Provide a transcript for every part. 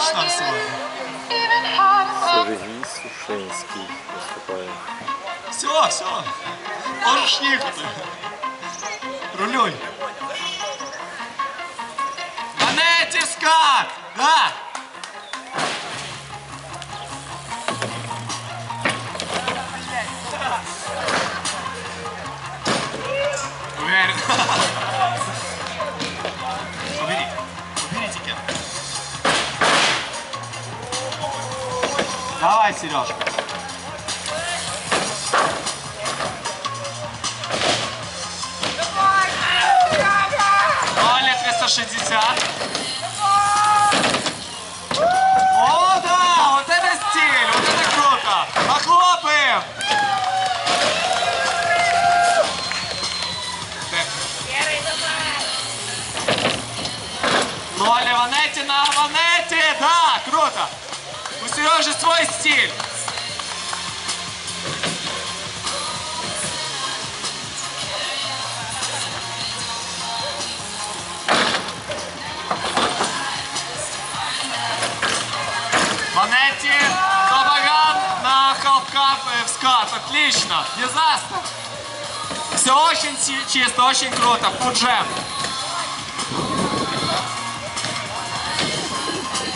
точно сегодня. Сергій Сушинський виступає. Все, все. Можеш їхати. Рулюй. Манеті скак! Да! Уверен. Давай, Сережка. Оля 360. О, да! Вот это стиль! Вот это круто! Похлопаем! Оля Ванетти на Ванетти! Сережи свой стиль! Ванетти, Тобаган на халфкап в скат. Отлично. Дизастер. Все очень чи- чисто, очень круто. Пуджем.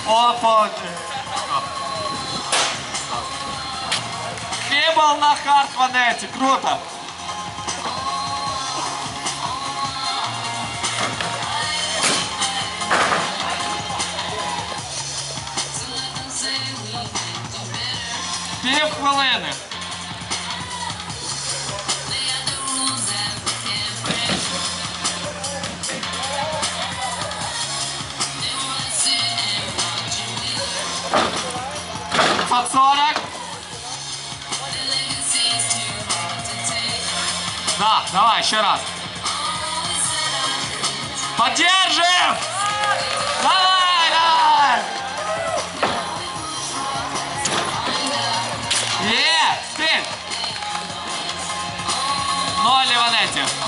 Опа. На хард Ванетти. Круто. Пів хвилини. Под 40. Да, давай, еще раз. Поддержим! Давай, давай! Е, стиль! Ноль Иванетти.